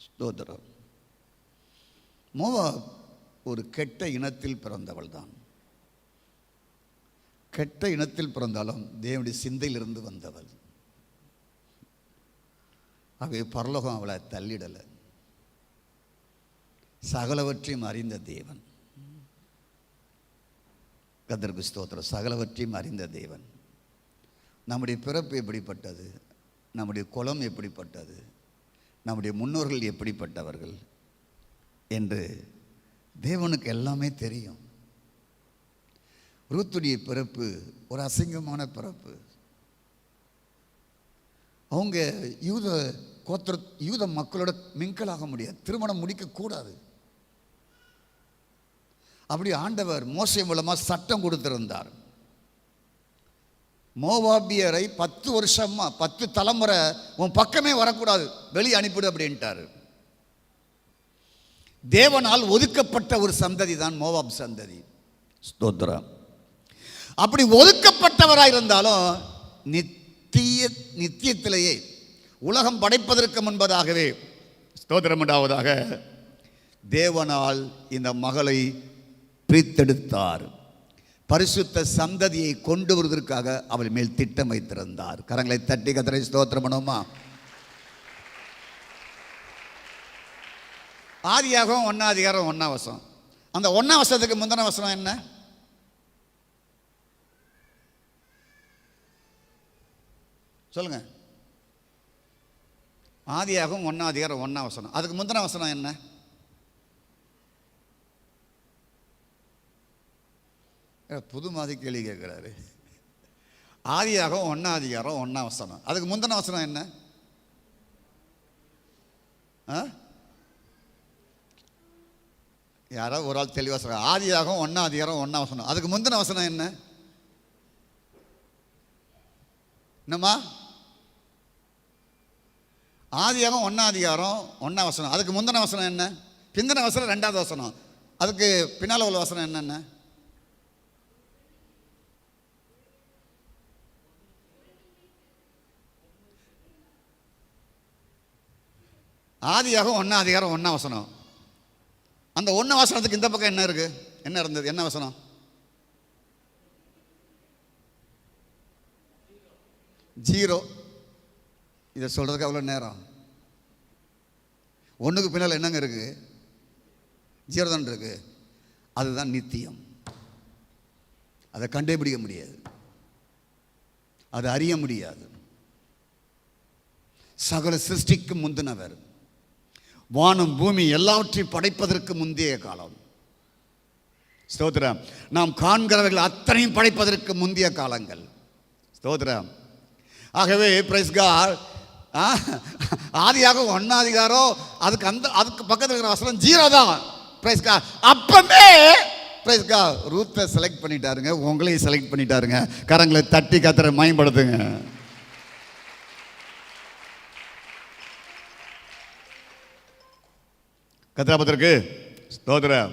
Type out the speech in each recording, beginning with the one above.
ஸ்தோத்திரம். மோவாப் ஒரு கெட்ட இனத்தில் பிறந்தவள் தான் கெட்ட இனத்தில் பிறந்தாலும் தேவனுடைய சிந்தையிலிருந்து வந்தவள். ஆகவே பரலோகம் அவளை தள்ளிடலை. சகலவற்றையும் அறிந்த தேவன். கதர்கு ஸ்தோத்திரம். சகலவற்றையும் அறிந்த தேவன். நம்முடைய பிறப்பு எப்படிப்பட்டது? நம்முடைய குலம் எப்படிப்பட்டது? நம்முடைய முன்னோர்கள் எப்படிப்பட்டவர்கள் என்று தேவனுக்கு எல்லாமே தெரியும். ரூத்துடைய பிறப்பு ஒரு அசிங்கமான பிறப்பு. அவங்க யூத கோத்திர யூத மக்களோட மிங்கலாக முடியாது. திருமணம் முடிக்கக்கூடாது அப்படி ஆண்டவர் மோசை மூலமாக சட்டம் கொடுத்திருந்தார். மோவாபியரை பத்து வருஷமாக பத்து தலைமுறை உன் பக்கமே வரக்கூடாது வெளியே அனுப்பிடு அப்படின்ட்டாரு. தேவனால் ஒதுக்கப்பட்ட ஒரு சந்ததி தான் மோவாப் சந்ததி. ஸ்தோத்ரம் அப்படி ஒதுக்கப்பட்டவராக இருந்தாலும் நித்திய நித்தியத்திலேயே உலகம் படைப்பதற்கு முன்பதாகவே ஸ்தோத்திரம் உண்டாவதாக தேவனால் இந்த மகளை பிரித்தெடுத்தார். பரிசுத்த சந்ததியை கொண்டு வருவதற்காக அவள் மேல் திட்டம் வைத்திருந்தார். கரங்களை தட்டி கத்தரை ஸ்தோத்திரம் பண்ணுவோமா? ஆதியாகவும் ஒன்னாதிகாரம் ஒன்னாவசம். அந்த ஒன்னாவசத்துக்கு முந்தின வசனம் என்ன? சொல்லுங்க. ஆதியாகவும் ஒன்னாதிகாரம் ஒன்னா வசனம் அதுக்கு முந்தின வசனம் என்ன? புது மாதிரி கேள்வி கேட்குறாரு. ஆதியாகவும் ஒன்னாதிகாரம் ஒன்றாம் வசனம் அதுக்கு முந்தின வசனம் என்ன? ஆ? யாரோ ஒரு ஆள் தெளிவாக சொல்கிறார் ஆதியாகம் ஒன்றா அதிகாரம் ஒன்றா வசனம் அதுக்கு முந்தின வசனம் என்ன? என்னம்மா? ஆதியாகம் ஒன்றா அதிகாரம் ஒன்றா வசனம் அதுக்கு முந்தின வசனம் என்ன? பிந்தின வசனம் ரெண்டாவது வசனம். அதுக்கு பின்னால் உள்ள வசனம் என்னென்ன? ஆதியாகம் ஒன்றா அதிகாரம் ஒன்றா வசனம். அந்த ஒன்று வசனத்துக்கு இந்த பக்கம் என்ன இருக்குது என்ன இருந்தது? என்ன வசனம்? ஜீரோ. இதை சொல்கிறதுக்கு அவ்வளோ நேரம். ஒன்றுக்கு பின்னால் என்னங்க இருக்குது ஜீரோ தான் இருக்குது அதுதான் நித்தியம். அதை கண்டுபிடிக்க முடியாது. அதை அறிய முடியாது. சகல சிருஷ்டிக்கு முந்தினவர். வானம் பூமி எல்லாவற்றையும் படைப்பதற்கு முந்தைய காலம். ஸ்தோத்திரம். நாம் காண்கிறவர்கள் அத்தனையும் படைப்பதற்கு முந்தைய காலங்கள். ஸ்தோத்திரம். ஆகவே பிரைஸ்கார் ஆதியாக ஒன்னாதிகாரம் அதுக்கு அந்த அதுக்கு பக்கத்தில் இருக்கிற வசனம் ஜீரோ தான் பிரைஸ்கா அப்பமே பிரைஸ்கா ரூத்தை செலக்ட் பண்ணிட்டாருங்க உங்களையும் செலக்ட் பண்ணிட்டாருங்க. கரங்களை தட்டி கத்துற மயம்படுத்துங்க கத்திராபத்திற்கு ஸ்தோத்திரம்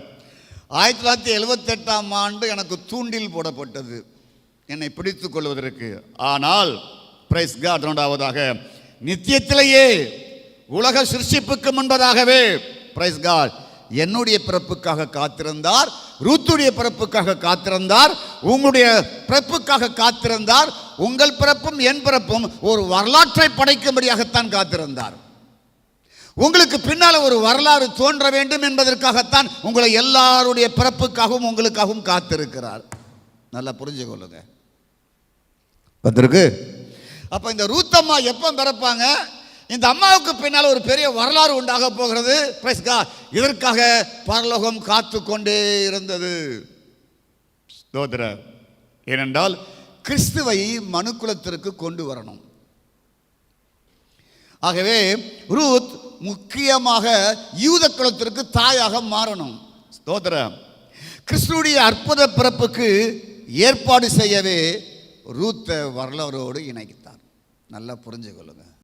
ஆயிரத்தி தொள்ளாயிரத்தி எழுபத்தெட்டாம் ஆண்டு எனக்கு தூண்டில் போடப்பட்டது. என்னை பிடித்து கொள்வதற்கு. ஆனால் பிரைஸ் காட் ரெண்டாவதாக நித்தியத்திலேயே உலக சிருஷிப்புக்கு முன்பதாகவே பிரைஸ் காட் என்னுடைய பிறப்புக்காக காத்திருந்தார் ரூத்துடைய பிறப்புக்காக காத்திருந்தார் உங்களுடைய பிறப்புக்காக காத்திருந்தார் உங்கள் பிறப்பும் என் பிறப்பும் ஒரு வரலாற்றை படைக்கும்படியாகத்தான் காத்திருந்தார். உங்களுக்கு பின்னால் ஒரு வரலாறு தோன்ற வேண்டும் என்பதற்காகத்தான் உங்களை எல்லாருடைய பிறப்புக்காகவும் உங்களுக்காகவும் காத்திருக்கிறார். நல்லா புரிஞ்சு கொள்ளுங்க வந்திருக்கு அப்போ இந்த ரூத்தம்மா எப்போ பிறப்பாங்க? இந்த அம்மாவுக்கு பின்னால் ஒரு பெரிய வரலாறு உண்டாக போகிறது. God. இதற்காக பரலோகம் காத்து கொண்டே இருந்தது. ஸ்தோத்திரம் ஏனென்றால் கிறிஸ்துவை மனுக்குலத்திற்கு கொண்டு வரணும். ஆகவே ரூத் முக்கியமாக யூத குலத்திற்கு தாயாக மாறணும். ஸ்தோத்திரம். கிறிஸ்துடைய அற்புத பிறப்புக்கு ஏற்பாடு செய்யவே ரூத்தை வரலாறோடு இணைத்தார். நல்லா புரிஞ்சு கொள்ளுங்க